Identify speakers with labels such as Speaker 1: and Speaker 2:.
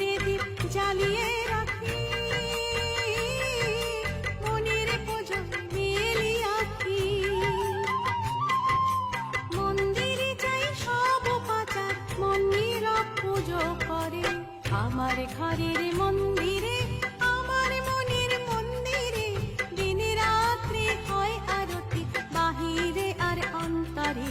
Speaker 1: ঘুরে দীপ মন্দিরে সব পাচার, মন্দির পুজো করে। আমার ঘরের মন্দিরে মন্দিরে দিনে রাত্রে হয় আরতি, বাহিরে আর অন্তরে।